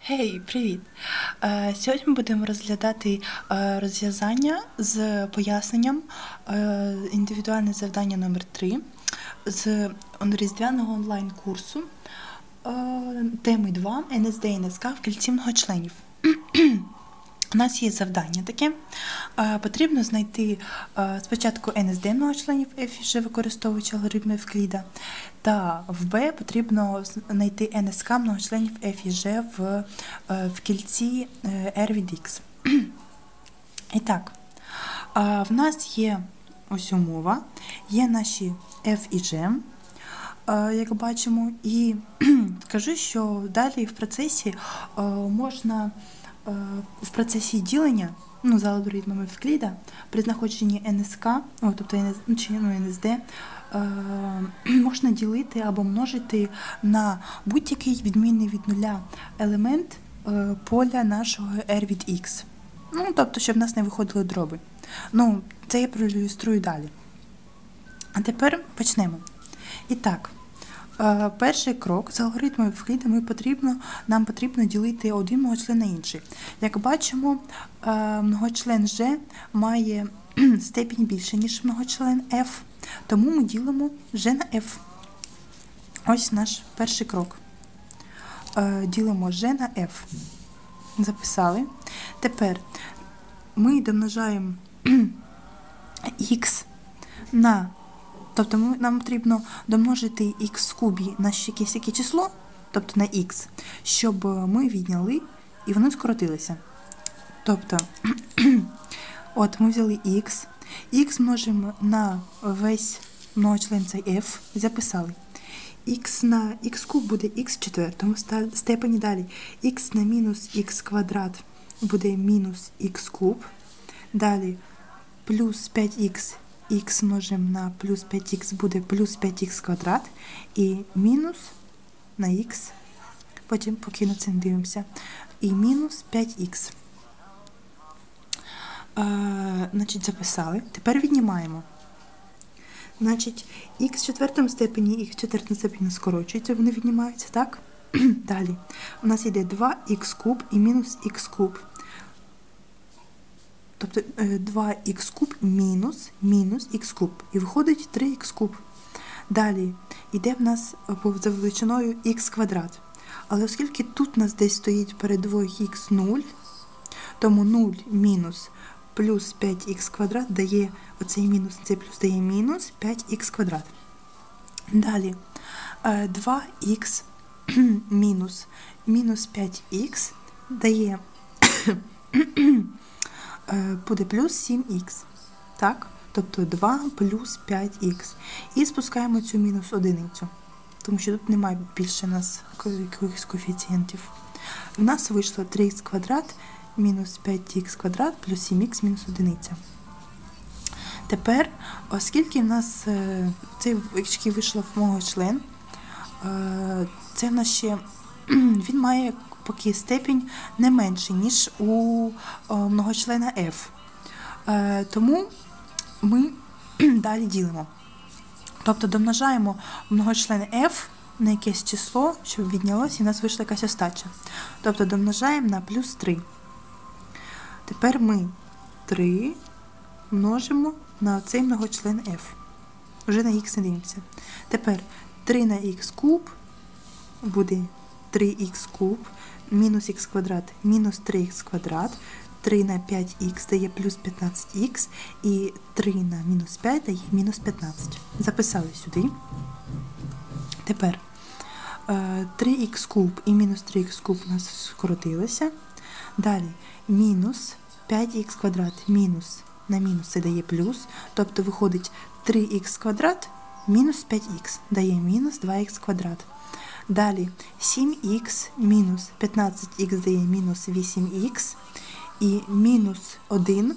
Гей, привіт! Е, Сьогодні ми будемо розглядати е, розв'язання з поясненням е, індивідуальне завдання номер 3 з різдвяного онлайн-курсу теми 2 НСД і НСК в кільці многочленів. У нас є завдання таке. Е, Потрібно знайти е, спочатку НСД многочленів F, вже використовуючи алгоритми Евкліда, та в Б потрібно знайти НСК многочленів F і G в, е, в кільці R від X. І так, в нас є ось умова, є наші F і G, як бачимо, і скажу, що далі в процесі можна в процесі ділення, ну, за алгоритмами Евкліда, при знаходженні НСК, тобто ну, чи ну, НСД, е, можна ділити або множити на будь-який відмінний від нуля елемент е, поля нашого R від X. Ну, тобто, щоб в нас не виходили дроби. Ну, це я проілюструю далі. А тепер почнемо. І так, перший крок з алгоритмом ми потрібно, нам потрібно ділити один многочлен на інший. Як бачимо, е, многочлен G має степінь більше, ніж многочлен F, тому ми ділимо G на F. Ось наш перший крок. Е, Ділимо G на F. Записали. Тепер ми домножаємо x на. Тобто нам потрібно домножити в кубі на якесь яке число, тобто на x, щоб ми відняли і вони скоротилися. Тобто, от ми взяли x, x множимо на весь многочлен цей f, записали. x на x куб буде x в четвертому степені далі. x на мінус x квадрат буде мінус x куб. Далі плюс 5х х множимо на плюс 5х буде плюс 5х квадрат і мінус на х, потім поки на це не дивимося, і мінус 5х. Е, значить, записали. Тепер віднімаємо. Значить, х в четвертому степені і в четвертому степені скорочуються, вони віднімаються, так? Далі. У нас йде 2х куб і мінус х куб. Тобто 2х куб мінус мінус х куб. І виходить 3х куб. Далі йде в нас за величиною х квадрат. Але оскільки тут у нас десь стоїть перед 2х 0, тому 0 мінус плюс 5х квадрат дає оцей мінус, цей плюс дає мінус 5х квадрат. Далі 2х мінус мінус 5х дає буде плюс 7х. Так? Тобто 2 плюс 5х. І спускаємо цю мінус одиницю, тому що тут немає більше нас якихось коефіцієнтів. У нас вийшло 3х квадрат мінус 5х квадрат плюс 7х мінус одиниця. Тепер, оскільки в нас цей який вийшло в мого член, це в нас ще він має поки степінь не менший, ніж у многочлена F. Тому ми далі ділимо. Тобто домножаємо многочлен F на якесь число, щоб віднялося, і в нас вийшла якась остача. Тобто домножаємо на плюс 3. Тепер ми 3 множимо на цей многочлен F. Вже на х не дивимося. Тепер 3 на х куб буде 3х куб, мінус х квадрат, мінус 3х квадрат, 3 на 5х дає плюс 15х, і 3 на мінус 5 дає мінус 15. Записали сюди. Тепер 3х куб і мінус 3х куб у нас скоротилося. Далі мінус 5х квадрат мінус на мінус це дає плюс, тобто виходить 3х квадрат мінус 5х дає мінус 2х квадрат. Далі 7х мінус 15х дає мінус 8х. І мінус 1,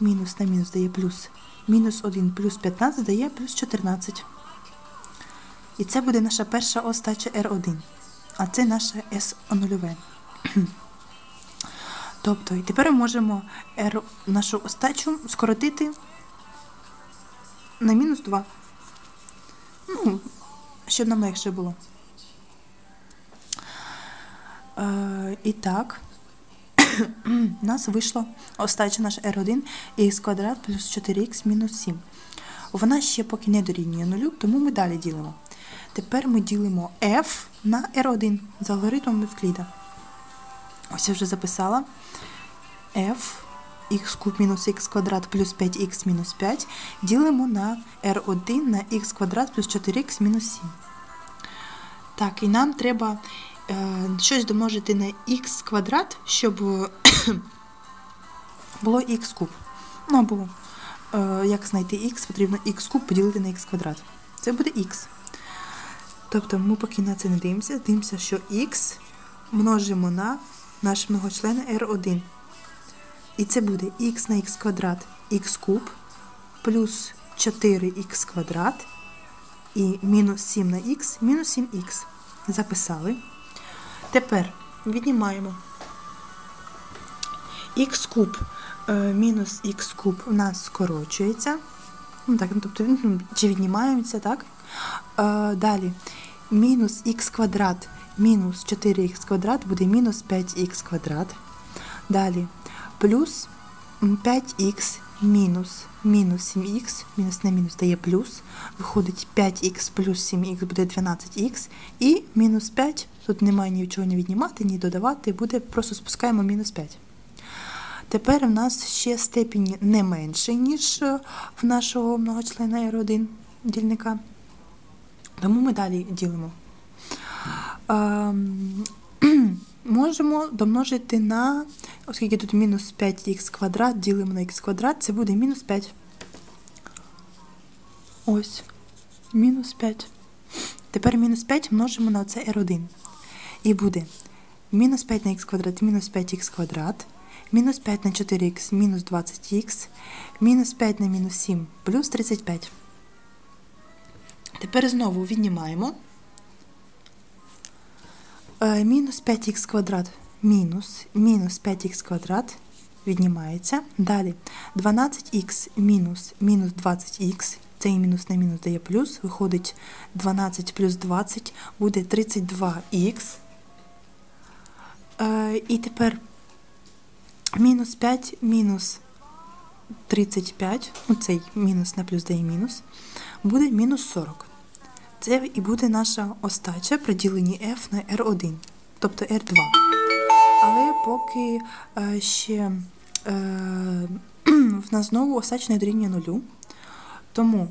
мінус на мінус дає плюс. Мінус 1 плюс 15 дає плюс 14. І це буде наша перша остача R1. А це наше S0. Тобто, і тепер ми можемо R, нашу остачу скоротити на мінус 2. Ну, щоб нам легше було. Е, і так, у нас вийшло остача наш R1 х квадрат плюс 4х мінус 7. Вона ще поки не дорівнює нулю, тому ми далі ділимо. Тепер ми ділимо f на R1 за алгоритмом Евкліда. Ось я вже записала f х куб мінус х квадрат плюс 5х мінус 5 ділимо на r1 на х квадрат плюс 4х мінус 7. Так, і нам треба щось домножити на х квадрат, щоб було х куб. Ну, або е, як знайти х, потрібно х куб поділити на х квадрат. Це буде х. Тобто ми поки на це не дивимося, дивимося, що х множимо на наш многочлен r1. І це буде х на х квадрат х куб плюс 4х квадрат і мінус 7 на х мінус 7х. Записали. Тепер віднімаємо х куб е, мінус х куб у нас скорочується. Ну, так, ну, тобто, ну, Чи віднімається, так? Е, Далі мінус х квадрат мінус 4х квадрат буде мінус 5х квадрат. Далі плюс 5х мінус мінус 7х, мінус на мінус дає плюс. Виходить 5х плюс 7х буде 12х. І мінус 5, тут немає нічого не віднімати, ні додавати, буде, просто спускаємо мінус 5. Тепер в нас ще степінь не менше, ніж в нашого многочлена R1 дільника. Тому ми далі ділимо. Ем, можемо домножити на, оскільки тут мінус 5х квадрат, ділимо на х квадрат, це буде мінус 5. Ось. Мінус 5. Тепер мінус 5 множимо на оце R1. І буде мінус 5 на х квадрат, мінус 5х квадрат, мінус 5 на 4х, мінус 20х, мінус 5 на мінус 7, плюс 35. Тепер знову віднімаємо. Е, мінус 5х квадрат мінус мінус 5х квадрат віднімається. Далі 12х мінус мінус 20х, цей мінус на мінус дає плюс, виходить 12 плюс 20 буде 32х. Е, і тепер мінус 5 мінус 35, оцей мінус на плюс дає мінус, буде мінус 40. Це і буде наша остача при діленні f на R1, тобто R2. Але поки е, ще е, в нас знову остача не дорівнює нулю. Тому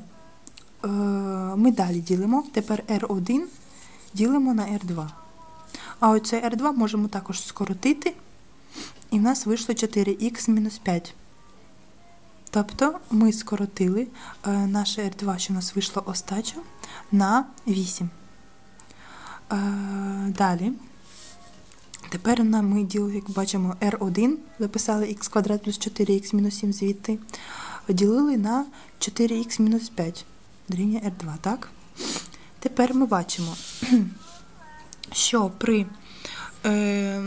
ми далі ділимо. Тепер R1 ділимо на R2. А оце R2 можемо також скоротити. І в нас вийшло 4х мінус 5. Тобто ми скоротили е, наше R2, що у нас вийшло остачу, на 8. Е, далі. Тепер ми ділили, як бачимо, R1, записали х квадрат плюс 4х мінус 7 звідти, ділили на 4х мінус 5 дорівнює R2, так? Тепер ми бачимо, що при е,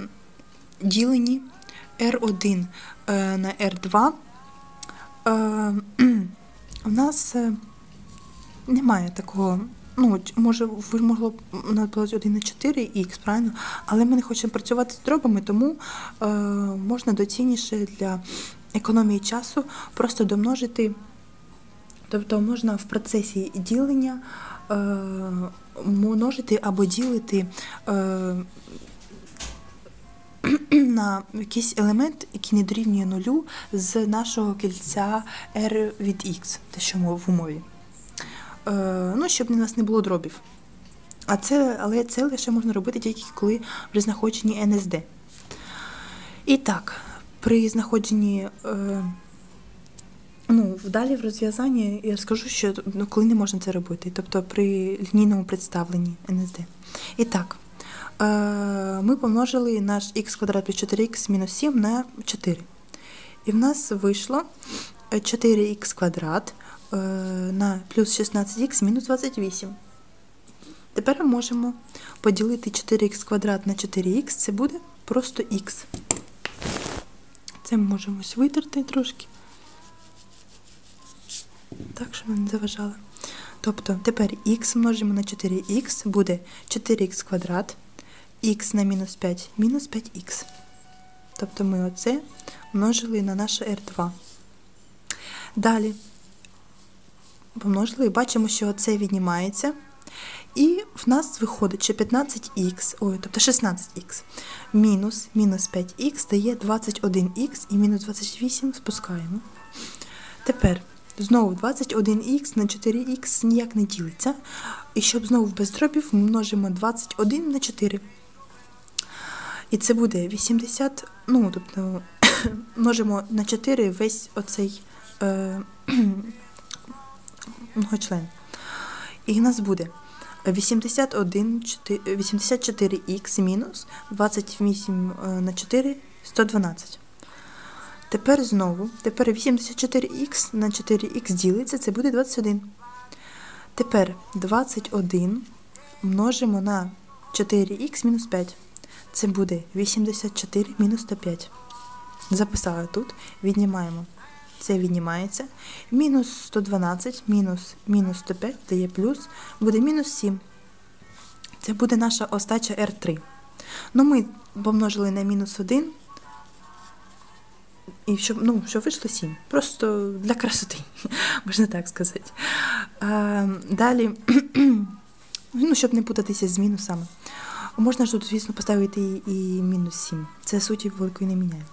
діленні R1 е, на R2 е, у нас е, немає такого. Ну, може, ви могло б надати 1 на 4х, правильно? Але ми не хочемо працювати з дробами, тому е, можна доцільніше для економії часу просто домножити. Тобто можна в процесі ділення е, множити або ділити е, на якийсь елемент, який не дорівнює нулю з нашого кільця R від X, те, що в умові. Е, ну, щоб у нас не було дробів. А це, Але це лише можна робити тільки коли при знаходженні NSD. І так, при знаходженні. Е, Ну, Далі в розв'язанні я розкажу, що ну, коли не можна це робити, тобто при лінійному представленні НСД. І так, е, ми помножили наш х квадрат плюс 4х мінус 7 на 4. І в нас вийшло 4х квадрат е, на плюс 16х мінус 28. Тепер ми можемо поділити 4х квадрат на 4х, це буде просто х. Це ми можемо витерти трошки. Так, щоб не заважало. Тобто тепер х множимо на 4х буде 4х квадрат х на мінус 5 мінус 5х. Тобто ми оце множили на наше r2. Далі помножили і бачимо, що це віднімається. І в нас виходить, що 15х, ой, тобто 16х мінус мінус 5х дає 21х і мінус 28 спускаємо. Тепер знову 21х на 4х ніяк не ділиться. І щоб знову без дробів ми множимо 21 на 4. І це буде 80, ну, тобто множимо на 4 весь оцей е. І в нас буде 81, 84х мінус 28 на 4 112. Тепер знову, тепер 84х на 4х ділиться, це буде 21. Тепер 21 множимо на 4х мінус 5. Це буде 84 мінус 105. Записали тут, віднімаємо. Це віднімається. Мінус 112, мінус мінус 105 дає плюс, буде мінус 7. Це буде наша остача R3. Ну, ми помножили на мінус 1. І щоб, ну, що вийшло 7. Просто для красоти, можна так сказати. А, Далі, ну, щоб не путатися з мінусами. Можна ж тут, звісно, поставити і мінус 7. Це суті великої не міняє.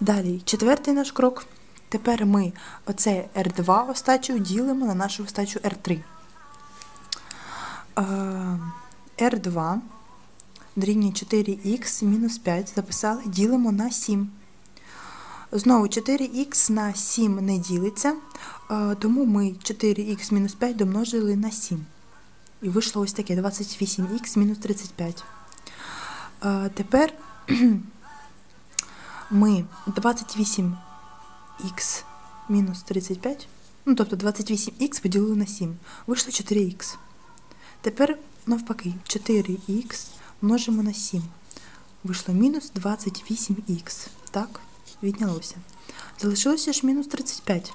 Далі, четвертий наш крок. Тепер ми оце R2 остачу ділимо на нашу остачу R3. R2 дорівнює 4х мінус 5 записали, ділимо на 7. Знову 4х на 7 не ділиться, тому ми 4х мінус 5 домножили на 7. І вийшло ось таке 28х мінус 35. Тепер ми 28х мінус 35, ну тобто 28х поділили на 7. Вийшло 4х. Тепер навпаки, 4х множимо на 7. Вийшло мінус 28х. Так, віднялося. Залишилося ж мінус 35.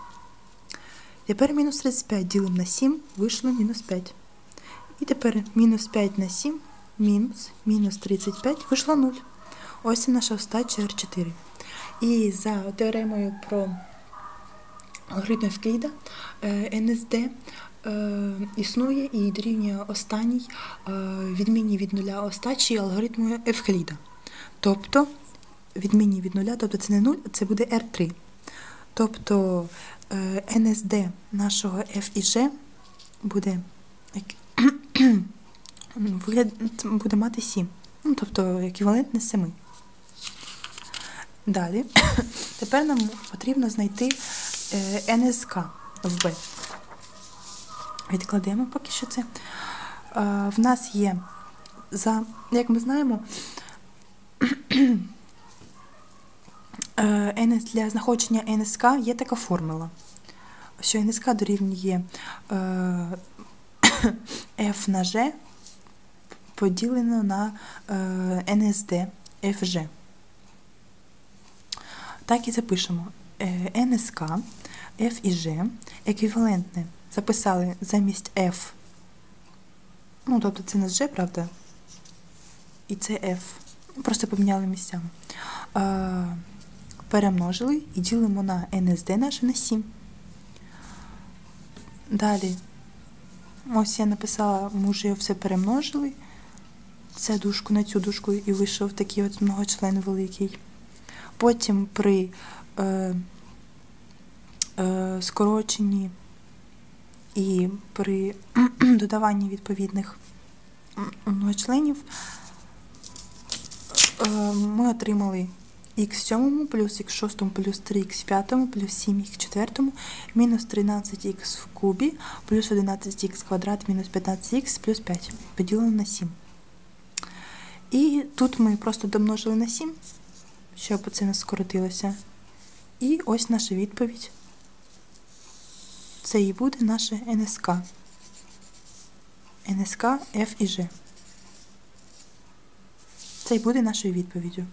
Тепер мінус 35 ділимо на 7, вийшло мінус 5. І тепер мінус 5 на 7, мінус, мінус 35, вийшло 0. Ось це наша остача R4. І за теоремою про алгоритм Евкліда НСД існує і дорівнює останній відмінні від нуля остачі алгоритму Евкліда. Тобто відмінні від нуля, тобто це не 0, це буде R3. Тобто НСД нашого F і G буде буде мати 7. Ну, тобто еквівалентне 7. Далі, тепер нам потрібно знайти НСК в Б. Відкладемо поки що це. В нас є, за, як ми знаємо, для знаходження НСК є така формула, що НСК дорівнює F на G поділено на НСД FG. Так і запишемо НСК F і G еквівалентне. Записали замість F. Ну, тобто це не G, правда? І це F. Просто поміняли місцями. Перемножили і ділимо на НСД наше на 7. Далі, ось я написала, ми вже його все перемножили. Цю дужку на цю дужку і вийшов такий от многочлен великий. Потім при е, е, скороченні і при додаванні відповідних многочленів е, ми отримали х в сьомому плюс х в шостому плюс 3х в п'ятому плюс 7х в четвертому мінус 13х в кубі плюс 11х квадрат мінус 15х плюс 5 поділено на 7. І тут ми просто домножили на 7 щоб це не скоротилося. І ось наша відповідь. Це і буде наше НСК. НСК F і G. Це і буде нашою відповіддю.